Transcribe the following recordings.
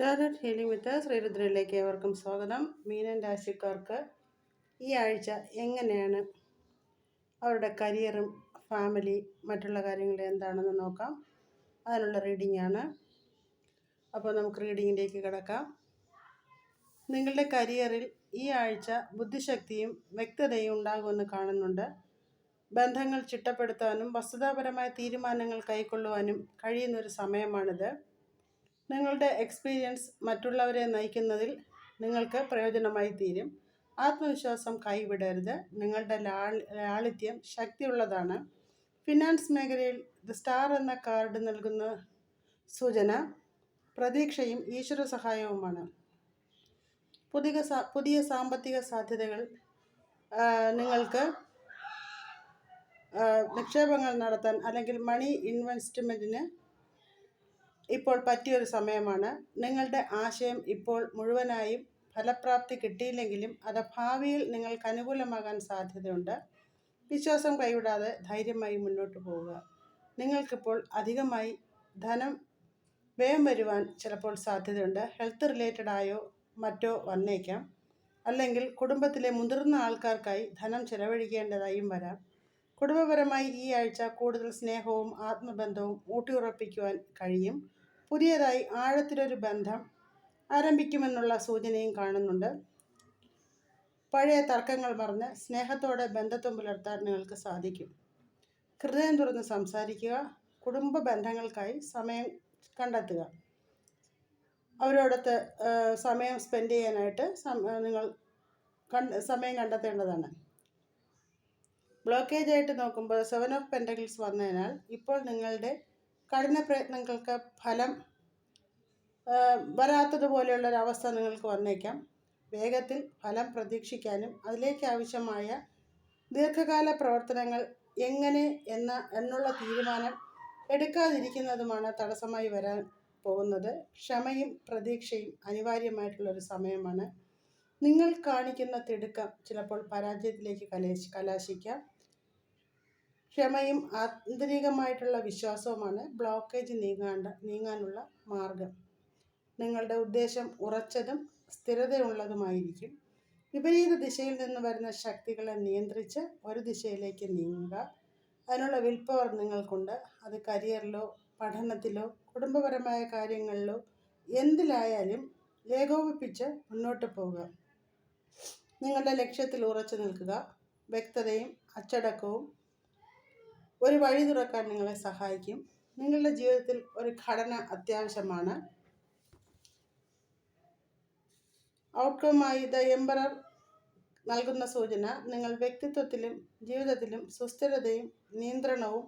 ടാലറ്റ് healing വിത്ത് ശ്രീരുദ്രയിലേക്ക് ഏവർക്കും സ്വാഗതം. മീനൻ രാശിക്കാർക്ക് ഈ ആഴ്ച എങ്ങനെയാണ് അവരുടെ കരിയറും ഫാമിലി മറ്റുള്ള കാര്യങ്ങൾ എന്താണെന്ന് നോക്കാം. അതിനുള്ള റീഡിംഗ് ആണ്. അപ്പോൾ നമുക്ക് റീഡിങ്ങിലേക്ക് കിടക്കാം. നിങ്ങളുടെ കരിയറിൽ ഈ ആഴ്ച ബുദ്ധിശക്തിയും വ്യക്തതയും ഉണ്ടാകുമെന്ന് കാണുന്നുണ്ട്. ബന്ധങ്ങൾ ചിട്ടപ്പെടുത്താനും വസ്തുതാപരമായ തീരുമാനങ്ങൾ കൈക്കൊള്ളുവാനും കഴിയുന്നൊരു സമയമാണിത്. നിങ്ങളുടെ എക്സ്പീരിയൻസ് മറ്റുള്ളവരെ നയിക്കുന്നതിൽ നിങ്ങൾക്ക് പ്രയോജനമായി തീരും. ആത്മവിശ്വാസം കൈവിടരുത്. നിങ്ങളുടെ ലാളിത്യം ശക്തിയുള്ളതാണ്. ഫിനാൻസ് മേഖലയിൽ ദ സ്റ്റാർ എന്ന കാർഡ് നൽകുന്ന സൂചന പ്രതീക്ഷയും ഈശ്വര സഹായവുമാണ്. പുതിയ പുതിയ സാമ്പത്തിക സാധ്യതകൾ നിങ്ങൾക്ക് നിക്ഷേപങ്ങൾ നടത്താൻ അല്ലെങ്കിൽ മണി ഇൻവെസ്റ്റ്മെന്റിന് ഇപ്പോൾ പറ്റിയൊരു സമയമാണ്. നിങ്ങളുടെ ആശയം ഇപ്പോൾ മുഴുവനായും ഫലപ്രാപ്തി കിട്ടിയില്ലെങ്കിലും അത് ഭാവിയിൽ നിങ്ങൾക്ക് അനുകൂലമാകാൻ സാധ്യതയുണ്ട്. വിശ്വാസം കൈവിടാതെ ധൈര്യമായി മുന്നോട്ട് പോവുക. നിങ്ങൾക്കിപ്പോൾ അധികമായി ധനം വ്യയം വരുവാൻ ചിലപ്പോൾ സാധ്യതയുണ്ട്. ഹെൽത്ത് റിലേറ്റഡ് ആയോ മറ്റോ വന്നേക്കാം. അല്ലെങ്കിൽ കുടുംബത്തിലെ മുതിർന്ന ആൾക്കാർക്കായി ധനം ചെലവഴിക്കേണ്ടതായും വരാം. കുടുംബപരമായി ഈ ആഴ്ച കൂടുതൽ സ്നേഹവും ആത്മബന്ധവും ഊട്ടിയുറപ്പിക്കുവാൻ കഴിയും. പുതിയതായി ആഴത്തിലൊരു ബന്ധം ആരംഭിക്കുമെന്നുള്ള സൂചനയും കാണുന്നുണ്ട്. പഴയ തർക്കങ്ങൾ മറന്ന് സ്നേഹത്തോടെ ബന്ധത്വം പുലർത്താൻ നിങ്ങൾക്ക് സാധിക്കും. ഹൃദയം തുറന്ന് സംസാരിക്കുക കുടുംബ ബന്ധങ്ങൾക്കായി സമയം കണ്ടെത്തുക. അവരോടൊത്ത് സമയം സ്പെൻഡ് ചെയ്യാനായിട്ട് നിങ്ങൾ സമയം കണ്ടെത്തേണ്ടതാണ്. ബ്ലോക്കേജ് ആയിട്ട് നോക്കുമ്പോൾ സെവൻ ഓഫ് പെന്റകിൾസ് വന്നതിനാൽ ഇപ്പോൾ നിങ്ങളുടെ കഠിന പ്രയത്നങ്ങൾക്ക് ഫലം വരാത്തതുപോലെയുള്ളൊരവസ്ഥ നിങ്ങൾക്ക് വന്നേക്കാം. വേഗത്തിൽ ഫലം പ്രതീക്ഷിക്കാനും അതിലേക്ക് ആവശ്യമായ ദീർഘകാല പ്രവർത്തനങ്ങൾ എങ്ങനെ എന്ന എന്നുള്ള തീരുമാനം എടുക്കാതിരിക്കുന്നതുമാണ് തടസ്സമായി വരാൻ പോകുന്നത്. ക്ഷമയും പ്രതീക്ഷയും അനിവാര്യമായിട്ടുള്ളൊരു സമയമാണ്. നിങ്ങൾ കാണിക്കുന്ന തിടുക്കം ചിലപ്പോൾ പരാജയത്തിലേക്ക് കലേശ് കലാശിക്കാം. ക്ഷമയും ആന്തരികമായിട്ടുള്ള വിശ്വാസവുമാണ് ബ്ലോക്കേജ് നീങ്ങാണ്ട നീങ്ങാനുള്ള മാർഗം. നിങ്ങളുടെ ഉദ്ദേശം ഉറച്ചതും സ്ഥിരതയുള്ളതുമായിരിക്കും. വിപരീത ദിശയിൽ നിന്ന് വരുന്ന ശക്തികളെ നിയന്ത്രിച്ച് ഒരു ദിശയിലേക്ക് നീങ്ങുക. അതിനുള്ള വിൽ പവർ നിങ്ങൾക്കുണ്ട്. അത് കരിയറിലോ പഠനത്തിലോ കുടുംബപരമായ കാര്യങ്ങളിലോ എന്തിലായാലും ഏകോപിപ്പിച്ച് മുന്നോട്ട് പോവുക. നിങ്ങളുടെ ലക്ഷ്യത്തിൽ ഉറച്ചു നിൽക്കുക. വ്യക്തതയും അച്ചടക്കവും ഒരു വഴി തുറക്കാൻ നിങ്ങളെ സഹായിക്കും. നിങ്ങളുടെ ജീവിതത്തിൽ ഒരു ഘടന അത്യാവശ്യമാണ്. ഔട്ട്കമായി ദ എംബറർ നൽകുന്ന സൂചന നിങ്ങൾ വ്യക്തിത്വത്തിലും ജീവിതത്തിലും സുസ്ഥിരതയും നിയന്ത്രണവും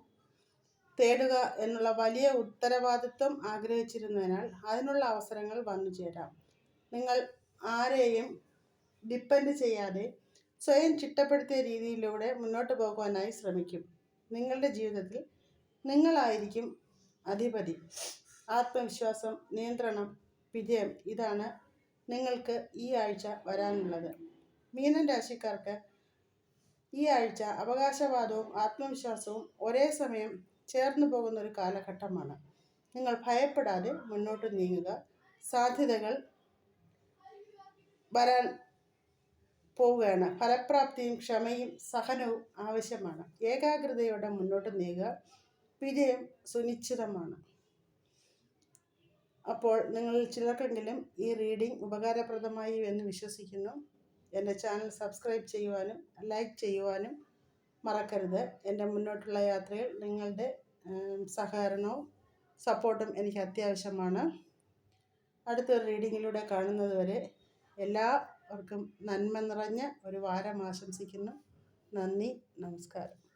തേടുക എന്നുള്ള വലിയ ഉത്തരവാദിത്വം ആഗ്രഹിച്ചിരുന്നതിനാൽ അതിനുള്ള അവസരങ്ങൾ വന്നു ചേരാം. നിങ്ങൾ ആരെയും ഡിപ്പെൻഡ് ചെയ്യാതെ സ്വയം ചിട്ടപ്പെടുത്തിയ രീതിയിലൂടെ മുന്നോട്ട് പോകുവാനായി ശ്രമിക്കും. നിങ്ങളുടെ ജീവിതത്തിൽ നിങ്ങളായിരിക്കും അധിപതി. ആത്മവിശ്വാസം നിയന്ത്രണം വിജയം ഇതാണ് നിങ്ങൾക്ക് ഈ ആഴ്ച വരാനുള്ളത്. മീനൻ രാശിക്കാർക്ക് ഈ ആഴ്ച അവകാശവാദവും ആത്മവിശ്വാസവും ഒരേ സമയം ചേർന്നു പോകുന്ന ഒരു കാലഘട്ടമാണ്. നിങ്ങൾ ഭയപ്പെടാതെ മുന്നോട്ട് നീങ്ങുക. സാധ്യതകൾ വരാൻ പോവുകയാണ്. ഫലപ്രാപ്തിയും ക്ഷമയും സഹനവും ആവശ്യമാണ്. ഏകാഗ്രതയോടെ മുന്നോട്ട് നീങ്ങുക വിജയം സുനിശ്ചിതമാണ്. അപ്പോൾ നിങ്ങൾ ചിലർക്കെങ്കിലും ഈ റീഡിംഗ് ഉപകാരപ്രദമായി എന്ന് വിശ്വസിക്കുന്നു. എന്റെ ചാനൽ സബ്സ്ക്രൈബ് ചെയ്യുവാനും ലൈക്ക് ചെയ്യുവാനും മറക്കരുത്. എന്റെ മുന്നോട്ടുള്ള യാത്രയിൽ നിങ്ങളുടെ സഹകരണവും സപ്പോർട്ടും എനിക്ക് അത്യാവശ്യമാണ്. അടുത്തൊരു റീഡിങ്ങിലൂടെ കാണുന്നതുവരെ എല്ലാ അവർക്കും നന്മ നിറഞ്ഞ ഒരു വാരം ആശംസിക്കുന്നു. നന്ദി നമസ്കാരം.